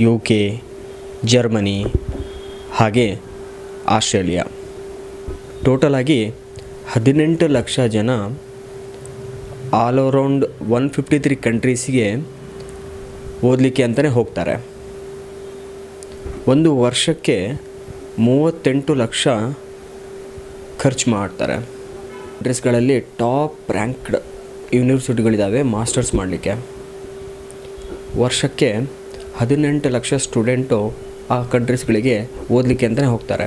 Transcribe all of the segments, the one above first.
You K Germany ಹಾಗೆ Australia. Total ಆಗಿ ಹದಿನೆಂಟು ಲಕ್ಷ ಜನ all around one fifty three ಕಂಟ್ರೀಸಿಗೆ ಓದಲಿಕ್ಕೆ ಅಂತಲೇ ಹೋಗ್ತಾರೆ. ಒಂದು ವರ್ಷಕ್ಕೆ ಮೂವತ್ತೆಂಟು ಲಕ್ಷ ಖರ್ಚು ಮಾಡ್ತಾರೆ. ಡ್ರೆಸ್ಗಳಲ್ಲಿ ಟಾಪ್ ರ್ಯಾಂಕ್ಡ್ ಯೂನಿವರ್ಸಿಟಿಗಳಿದ್ದಾವೆ ಮಾಸ್ಟರ್ಸ್ ಮಾಡಲಿಕ್ಕೆ. ವರ್ಷಕ್ಕೆ ಹದಿನೆಂಟು ಲಕ್ಷ ಸ್ಟೂಡೆಂಟು ಆ ಕಂಟ್ರೀಸ್ಗಳಿಗೆ ಓದಲಿಕ್ಕೆ ಅಂತಲೇ ಹೋಗ್ತಾರೆ.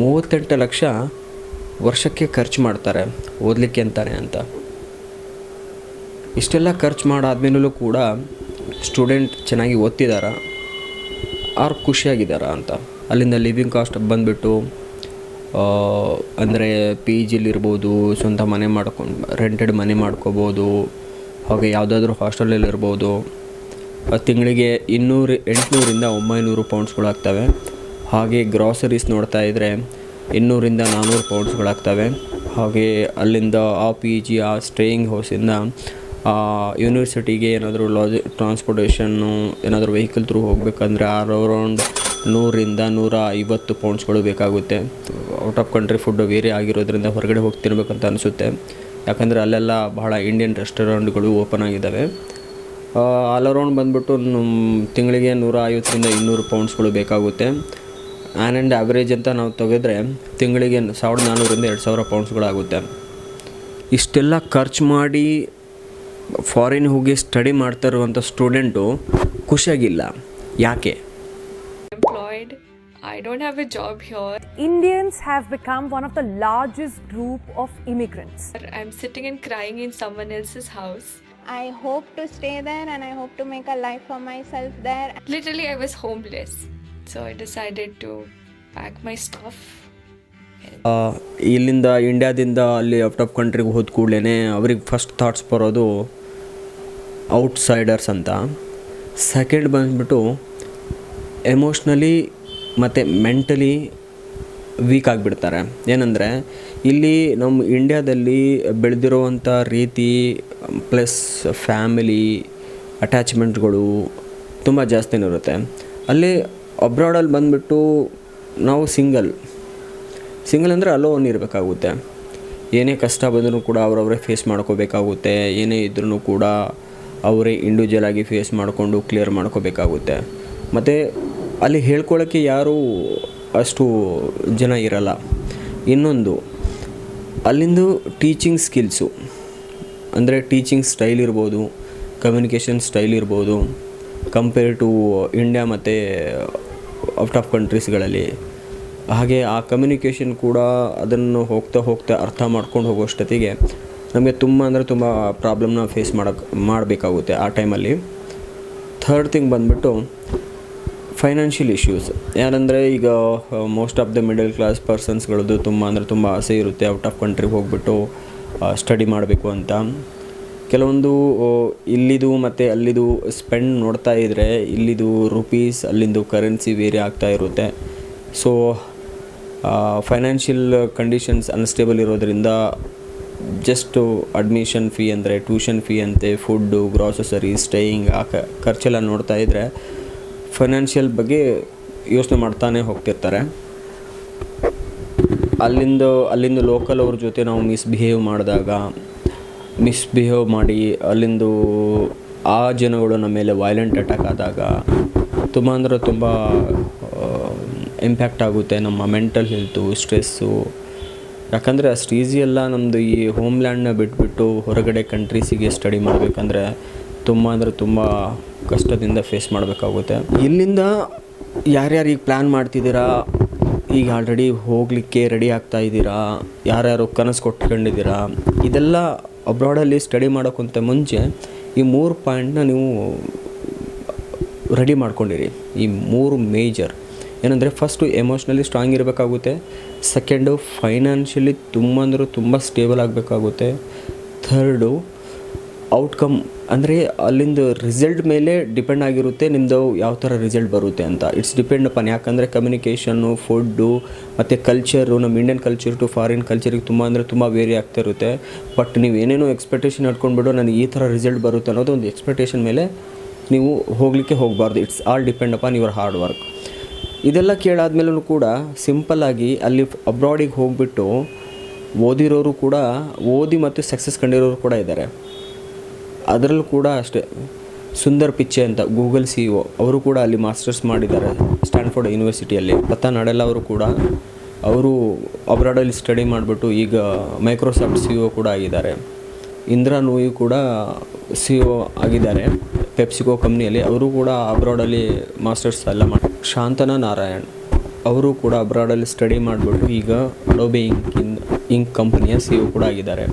ಮೂವತ್ತೆಂಟು ಲಕ್ಷ ವರ್ಷಕ್ಕೆ ಖರ್ಚು ಮಾಡ್ತಾರೆ ಓದಲಿಕ್ಕೆ ಅಂತಾನೆ ಅಂತ. ಇಷ್ಟೆಲ್ಲ ಖರ್ಚು ಮಾಡಾದ್ಮೇಲೂ ಕೂಡ ಸ್ಟೂಡೆಂಟ್ ಚೆನ್ನಾಗಿ ಓದ್ತಿದ್ದಾರಾ ಅವ್ರು ಖುಷಿಯಾಗಿದ್ದಾರಾ ಅಂತ. ಅಲ್ಲಿಂದ ಲಿವಿಂಗ್ ಕಾಸ್ಟ್ ಬಂದುಬಿಟ್ಟು ಅಂದರೆ ಪಿ ಜಿಲಿರ್ಬೋದು ಸ್ವಂತ ಮನೆ ಮಾಡ್ಕೊಂಡು ರೆಂಟೆಡ್ ಮನೆ ಮಾಡ್ಕೋಬೋದು, ಹಾಗೆ ಯಾವುದಾದ್ರೂ ಹಾಸ್ಟೆಲಲ್ಲಿ ಇರ್ಬೋದು ತಿಂಗಳಿಗೆ ಇನ್ನೂರು, ಎಂಟುನೂರಿಂದ ಒಂಬೈನೂರು ಪೌಂಡ್ಸ್ಗಳಾಗ್ತವೆ. ಹಾಗೆ ಗ್ರಾಸರೀಸ್ ನೋಡ್ತಾ ಇದ್ದರೆ ಇನ್ನೂರಿಂದ ನಾನ್ನೂರು ಪೌಂಡ್ಸ್ಗಳಾಗ್ತವೆ. ಹಾಗೆ ಅಲ್ಲಿಂದ ಆ ಪಿ ಜಿ ಆ ಸ್ಟೇಯಿಂಗ್ ಹೌಸಿಂದ ಯೂನಿವರ್ಸಿಟಿಗೆ ಏನಾದರೂ ಲಾಜಿ ಟ್ರಾನ್ಸ್ಪೋರ್ಟೇಷನ್ನು ಏನಾದರೂ ವೆಹಿಕಲ್ ತ್ರೂ ಹೋಗಬೇಕಂದ್ರೆ ಅರೌಂಡ್ ನೂರಿಂದ ನೂರ ಐವತ್ತು ಪೌಂಡ್ಸ್ಗಳು ಬೇಕಾಗುತ್ತೆ. ಔಟ್ ಆಫ್ ಕಂಟ್ರಿ ಫುಡ್ಡು ಬೇರೆ ಆಗಿರೋದ್ರಿಂದ ಹೊರಗಡೆ ಹೋಗಿ ತಿನ್ಬೇಕಂತ ಅನಿಸುತ್ತೆ. ಯಾಕಂದರೆ ಅಲ್ಲೆಲ್ಲ ಬಹಳ ಇಂಡಿಯನ್ ರೆಸ್ಟೋರೆಂಟ್ಗಳು ಓಪನ್ ಆಗಿದ್ದಾವೆ ಆಲ್ ಅರೌಂಡ್ ಬಂದ್ಬಿಟ್ಟು ತಿಂಗಳಿಗೆ ನೂರ ಐವತ್ತರಿಂದ ಇನ್ನೂರು ಪೌಂಡ್ಸ್ಗಳು ಬೇಕಾಗುತ್ತೆ ಆ್ಯನ್ ಆ್ಯಂಡ್ ಆ್ಯಾವ್ರೇಜ್ ಅಂತ ನಾವು ತೆಗೆದ್ರೆ ತಿಂಗಳಿಗೆ ಸಾವಿರದ ನಾನ್ನೂರಿಂದ ಎರಡು ಸಾವಿರ ಪೌಂಡ್ಸ್ಗಳಾಗುತ್ತೆ ಇಷ್ಟೆಲ್ಲ ಖರ್ಚು ಮಾಡಿ ಫಾರಿನ್ ಹೋಗಿ ಸ್ಟಡಿ ಮಾಡ್ತಾ ಇರುವಂಥ ಸ್ಟೂಡೆಂಟು ಖುಷಿಯಾಗಿಲ್ಲ ಯಾಕೆ. I don't have a job here. Indians have become one of the largest group of immigrants. I'm sitting and crying in someone else's house. I hope to stay there and I hope to make a life for myself there. Literally, I was homeless. So I decided to pack my stuff. ಆ, ಇಲ್ಲಿಂದ ಇಂಡ್ಯಾದಿಂದ ಅಲ್ಲಿ out of ಕಂಟ್ರಿಗೆ ಹೋದ ಕೂಡಲೇ ಅವ್ರಿಗೆ first thoughts ಬರೋದು outsiders ಅಂತ second ಬಂದ್ಬಿಟ್ಟು emotionally ಮತ್ತು ಮೆಂಟಲಿ ವೀಕ್ ಆಗಿಬಿಡ್ತಾರೆ ಏನಂದರೆ ಇಲ್ಲಿ ನಮ್ಮ ಇಂಡ್ಯಾದಲ್ಲಿ ಬೆಳೆದಿರುವಂಥ ರೀತಿ ಪ್ಲಸ್ ಫ್ಯಾಮಿಲಿ ಅಟ್ಯಾಚ್ಮೆಂಟ್ಗಳು ತುಂಬ ಜಾಸ್ತಿನೇ ಇರುತ್ತೆ. ಅಲ್ಲಿ ಅಬ್ರಾಡಲ್ಲಿ ಬಂದುಬಿಟ್ಟು ನಾವು ಸಿಂಗಲ್ ಸಿಂಗಲ್ ಅಂದರೆ ಅಲೋನ್ ಇರಬೇಕಾಗುತ್ತೆ. ಏನೇ ಕಷ್ಟ ಬಂದರೂ ಕೂಡ ಅವರವರೇ ಫೇಸ್ ಮಾಡ್ಕೋಬೇಕಾಗುತ್ತೆ. ಏನೇ ಇದ್ರೂ ಕೂಡ ಅವರೇ ಇಂಡಿವಿಜುವಲ್ ಆಗಿ ಫೇಸ್ ಮಾಡಿಕೊಂಡು ಕ್ಲಿಯರ್ ಮಾಡ್ಕೋಬೇಕಾಗುತ್ತೆ. ಮತ್ತು ಅಲ್ಲಿ ಹೇಳ್ಕೊಳ್ಳೋಕ್ಕೆ ಯಾರೂ ಅಷ್ಟು ಜನ ಇರಲ್ಲ. ಇನ್ನೊಂದು, ಅಲ್ಲಿಂದು ಟೀಚಿಂಗ್ ಸ್ಕಿಲ್ಸು ಅಂದರೆ ಟೀಚಿಂಗ್ ಸ್ಟೈಲ್ ಇರ್ಬೋದು ಕಮ್ಯುನಿಕೇಷನ್ ಸ್ಟೈಲ್ ಇರ್ಬೋದು ಕಂಪೇರ್ ಟು ಇಂಡಿಯಾ ಮತ್ತು ಔಟ್ ಆಫ್ ಕಂಟ್ರೀಸ್ಗಳಲ್ಲಿ ಹಾಗೆ ಆ ಕಮ್ಯುನಿಕೇಷನ್ ಕೂಡ ಅದನ್ನು ಹೋಗ್ತಾ ಹೋಗ್ತಾ ಅರ್ಥ ಮಾಡ್ಕೊಂಡು ಹೋಗೋಷ್ಟೊತ್ತಿಗೆ ನಮಗೆ ತುಂಬ ಅಂದರೆ ತುಂಬ ಪ್ರಾಬ್ಲಮ್ನ ಫೇಸ್ ಮಾಡೋಕ್ಕೆ ಮಾಡಬೇಕಾಗುತ್ತೆ ಆ ಟೈಮಲ್ಲಿ ಥರ್ಡ್ ಥಿಂಗ್ ಬಂದುಬಿಟ್ಟು ಫೈನಾನ್ಷಿಯಲ್ ಇಶ್ಯೂಸ್ ಯಾರಂದರೆ ಈಗ most of the middle class ಪರ್ಸನ್ಸ್ಗಳದ್ದು ತುಂಬ, ಅಂದರೆ ತುಂಬ ಆಸೆ ಇರುತ್ತೆ ಔಟ್ ಆಫ್ ಕಂಟ್ರಿಗೆ ಹೋಗ್ಬಿಟ್ಟು ಸ್ಟಡಿ ಮಾಡಬೇಕು ಅಂತ. ಕೆಲವೊಂದು ಇಲ್ಲಿದು ಮತ್ತು ಅಲ್ಲಿದು ಸ್ಪೆಂಡ್ ನೋಡ್ತಾ ಇದ್ದರೆ ಇಲ್ಲಿದು ರುಪೀಸ್ ಅಲ್ಲಿಂದು ಕರೆನ್ಸಿ ಬೇರೆ ಆಗ್ತಾ ಇರುತ್ತೆ. ಸೊ ಫೈನಾನ್ಷಿಯಲ್ ಕಂಡೀಷನ್ಸ್ ಅನ್ಸ್ಟೇಬಲ್ ಇರೋದರಿಂದ ಜಸ್ಟು ಅಡ್ಮಿಷನ್ ಫೀ ಅಂದರೆ ಟ್ಯೂಷನ್ ಫೀ ಅಂತೆ ಫುಡ್ಡು ಗ್ರಾಸಸರಿ ಸ್ಟೇಯಿಂಗ್ ಆ ಖರ್ಚೆಲ್ಲ ನೋಡ್ತಾ ಇದ್ದರೆ ಫೈನಾನ್ಷಿಯಲ್ ಬಗ್ಗೆ ಯೋಚನೆ ಮಾಡ್ತಾನೆ ಹೋಗ್ತಿರ್ತಾರೆ. ಅಲ್ಲಿಂದ ಅಲ್ಲಿಂದ ಲೋಕಲ್ ಅವ್ರ ಜೊತೆ ನಾವು ಮಿಸ್ಬಿಹೇವ್ ಮಾಡಿದಾಗ ಮಿಸ್ಬಿಹೇವ್ ಮಾಡಿ ಅಲ್ಲಿಂದು ಆ ಜನಗಳು ನಮ್ಮ ಮೇಲೆ ವೈಲೆಂಟ್ ಅಟ್ಯಾಕ್ ಆದಾಗ ತುಂಬ ಅಂದರೆ ತುಂಬ ಇಂಪ್ಯಾಕ್ಟ್ ಆಗುತ್ತೆ ನಮ್ಮ ಮೆಂಟಲ್ ಹೆಲ್ತು ಸ್ಟ್ರೆಸ್ಸು ಯಾಕಂದರೆ ಅಷ್ಟು ಈಸಿ ಎಲ್ಲ ನಮ್ಮದು ಈ ಹೋಮ್ಲ್ಯಾಂಡ್ನ ಬಿಟ್ಬಿಟ್ಟು ಹೊರಗಡೆ ಕಂಟ್ರೀಸಿಗೆ ಸ್ಟಡಿ ಮಾಡಬೇಕಂದ್ರೆ ತುಂಬ ಅಂದರೆ ತುಂಬ ಕಷ್ಟದಿಂದ ಫೇಸ್ ಮಾಡಬೇಕಾಗುತ್ತೆ. ಇಲ್ಲಿಂದ ಯಾರ್ಯಾರು ಈಗ ಪ್ಲ್ಯಾನ್ ಮಾಡ್ತಿದ್ದೀರಾ? ಈಗ ಆಲ್ರೆಡಿ ಹೋಗಲಿಕ್ಕೆ ರೆಡಿ ಆಗ್ತಾ ಇದ್ದೀರಾ? ಯಾರ್ಯಾರು ಕನಸು ಕೊಟ್ಕೊಂಡಿದ್ದೀರಾ? ಇದೆಲ್ಲ ಅಬ್ರಾಡಲ್ಲಿ ಸ್ಟಡಿ ಮಾಡೋಕ್ಕಿಂತ ಮುಂಚೆ ಈ ಮೂರು ಪಾಯಿಂಟ್ನ ನೀವು ರೆಡಿ ಮಾಡ್ಕೊಂಡಿರಿ. ಈ ಮೂರು ಮೇಜರ್ ಏನಂದರೆ ಫಸ್ಟು ಎಮೋಷ್ನಲಿ ಸ್ಟ್ರಾಂಗ್ ಇರಬೇಕಾಗುತ್ತೆ. ಸೆಕೆಂಡು ಫೈನಾನ್ಷಿಯಲಿ ತುಂಬ ಅಂದರೂ ತುಂಬ ಸ್ಟೇಬಲ್ ಆಗಬೇಕಾಗುತ್ತೆ. ಥರ್ಡು ಔಟ್ಕಮ್ ಅಂದರೆ ಅಲ್ಲಿಂದ ರಿಸಲ್ಟ್ ಮೇಲೆ ಡಿಪೆಂಡ್ ಆಗಿರುತ್ತೆ ನಿಮ್ಮದು ಯಾವ ಥರ ರಿಸಲ್ಟ್ ಬರುತ್ತೆ ಅಂತ. ಇಟ್ಸ್ ಡಿಪೆಂಡ್ ಅಪಾನ್ ಯಾಕಂದರೆ ಕಮ್ಯುನಿಕೇಷನ್ನು ಫುಡ್ಡು ಮತ್ತು ಕಲ್ಚರು ನಮ್ಮ ಇಂಡಿಯನ್ ಕಲ್ಚರ್ ಟು ಫಾರಿನ್ ಕಲ್ಚರಿಗೆ ತುಂಬ ಅಂದರೆ ತುಂಬ ವೇರಿ ಆಗ್ತಾ ಇರುತ್ತೆ. ಬಟ್ ನೀವು ಏನೇನೋ ಎಕ್ಸ್ಪೆಕ್ಟೇಷನ್ ಇಟ್ಕೊಂಡ್ಬಿಡು ನನಗೆ ಈ ಥರ ರಿಸಲ್ಟ್ ಬರುತ್ತೆ ಅನ್ನೋದು ಒಂದು ಎಕ್ಸ್ಪೆಕ್ಟೇಷನ್ ಮೇಲೆ ನೀವು ಹೋಗಲಿಕ್ಕೆ ಹೋಗಬಾರ್ದು. It's all depend upon your hard work ಇದೆಲ್ಲ ಕೇಳಾದ್ಮೇಲೂ ಕೂಡ ಸಿಂಪಲ್ಲಾಗಿ ಅಲ್ಲಿ ಅಬ್ರಾಡಿಗೆ ಹೋಗಿಬಿಟ್ಟು ಓದಿರೋರು ಕೂಡ, ಓದಿ ಮತ್ತು ಸಕ್ಸಸ್ ಕಂಡಿರೋರು ಕೂಡ ಇದ್ದಾರೆ. ಅದರಲ್ಲೂ ಕೂಡ ಅಷ್ಟೇ. ಸುಂದರ್ ಪಿಚ್ಚೆ ಅಂತ ಗೂಗಲ್ ಸಿ ಒ ಅವರು ಕೂಡ ಅಲ್ಲಿ ಮಾಸ್ಟರ್ಸ್ ಮಾಡಿದ್ದಾರೆ ಸ್ಟ್ಯಾನ್ಫೋರ್ಡ್ ಯೂನಿವರ್ಸಿಟಿಯಲ್ಲಿ ಲತಾ ನಡೆಲ್ಲ ಅವರು ಕೂಡ ಅವರು ಅಬ್ರಾಡಲ್ಲಿ ಸ್ಟಡಿ ಮಾಡಿಬಿಟ್ಟು ಈಗ ಮೈಕ್ರೋಸಾಫ್ಟ್ ಸಿ ಒ ಕೂಡ ಆಗಿದ್ದಾರೆ. ಇಂದ್ರಾ ನೂಯಿ ಕೂಡ ಸಿ ಒ ಆಗಿದ್ದಾರೆ. ಪೆಪ್ಸಿಕೋ ಕಂಪ್ನಿಯಲ್ಲಿ ಅವರು ಕೂಡ ಅಬ್ರಾಡಲ್ಲಿ ಮಾಸ್ಟರ್ಸ್ ಎಲ್ಲ ಮಾಡಿ, ಶಾಂತನಾ ನಾರಾಯಣ್ ಅವರು ಕೂಡ ಅಬ್ರಾಡಲ್ಲಿ ಸ್ಟಡಿ ಮಾಡಿಬಿಟ್ಟು ಈಗ ಅಡೋಬೆ ಇಂಕ್ ಇಂಕ್ ಕಂಪ್ನಿಯ ಸಿ ಒ ಕೂಡ ಆಗಿದ್ದಾರೆ.